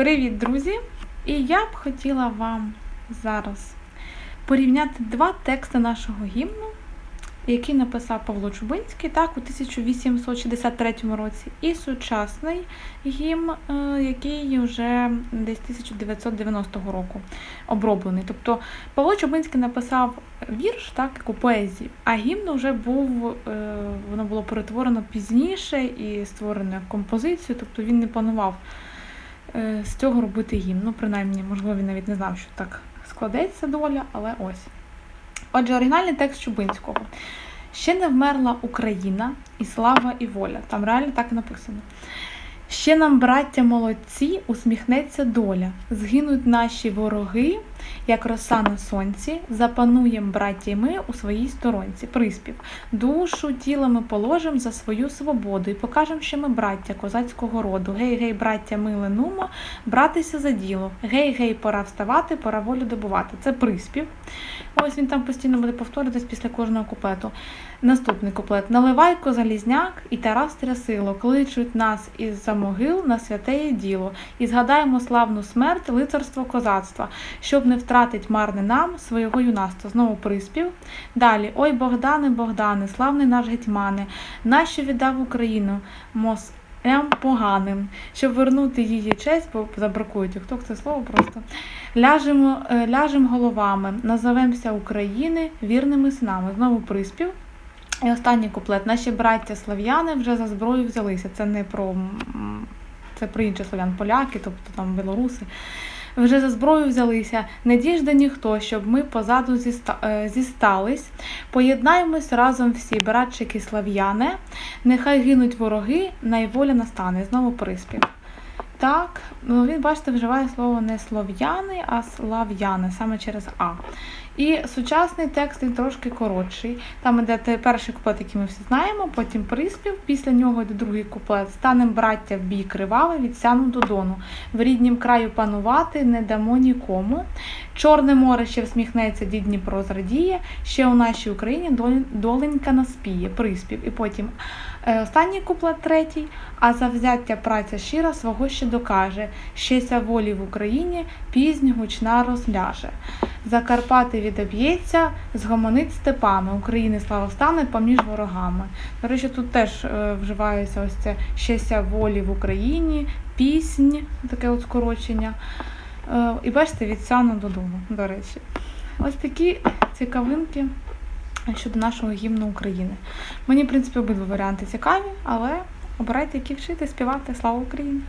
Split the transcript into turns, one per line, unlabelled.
Привіт, друзі! І я б хотіла вам зараз порівняти два тексти нашого гімну, який написав Павло Чубинський так, у 1863 році, і сучасний гімн, е, який вже десь 1990 року оброблений. Тобто Павло Чубинський написав вірш, так, як у поезії, а гімн вже був, е, воно було перетворено пізніше і створено композицію, тобто він не планував з цього робити гімн. Ну, принаймні, можливо, він навіть не знав, що так складеться доля, але ось. Отже, оригінальний текст Чубинського. Ще не вмерла Україна і слава, і воля. Там реально так і написано. Ще нам, браття молодці, усміхнеться доля. Згинуть наші вороги, як роса на сонці, запануєм, браття, й ми у своїй сторонці. Приспів. Душу тіло ми положим за свою свободу і покажем, що ми браття козацького роду. Гей, гей, браття, ми ленумо, братися за діло. Гей, гей, пора вставати, пора волю добувати. Це приспів. Ось він там постійно буде повторюватись після кожного куплету. Наступний куплет. Наливайко залізняк і Тарас Трясило кличуть нас із за могил на святеє діло. І згадаємо славну смерть, лицарство козацтва, щоб не втратить марне нам свого юнацтва. Знову приспів. Далі. Ой, Богдане, Богдане, славний наш гетьмане, нащо віддав Україну? Мос Ем поганим, щоб вернути її честь, бо забракують хто це слово просто. Ляжемо, е, ляжем головами, назовемося України вірними синами. Знову приспів. І останній куплет. Наші браття слав'яни вже за зброю взялися. Це не про м, це про інших слав'ян, поляки, тобто там білоруси. Вже за зброю взялися, не діжде ніхто, щоб ми позаду зіста- е, зістались. Поєднаємось разом всі, братчики слав'яне, нехай гинуть вороги, найволя настане. Знову приспів. Так, ну він, бачите, вживає слово не слов'яни, а слав'яни, саме через А. І сучасний текст він трошки коротший. Там іде перший куплет, який ми всі знаємо, потім приспів, після нього йде другий куплет. Станем браття в бій кривавий, відсяну до дону. В ріднім краю панувати не дамо нікому. Чорне море ще всміхнеться, дід Дніпро зрадіє, ще у нашій Україні доленька наспіє, приспів. І потім останній куплет третій. А завзяття праця щира свого ще докаже. Щеся волі в Україні, пізнь гучна розляже. Закарпати відоб'ється, згомонить степами. України слава стане поміж ворогами. До речі, тут теж е, вживається ось це щеся волі в Україні, піснь, таке от скорочення. Е, і бачите, від сяну додому, до речі. Ось такі цікавинки щодо нашого гімну України. Мені, в принципі, обидва варіанти цікаві, але обирайте, які вчити, співати. Слава Україні!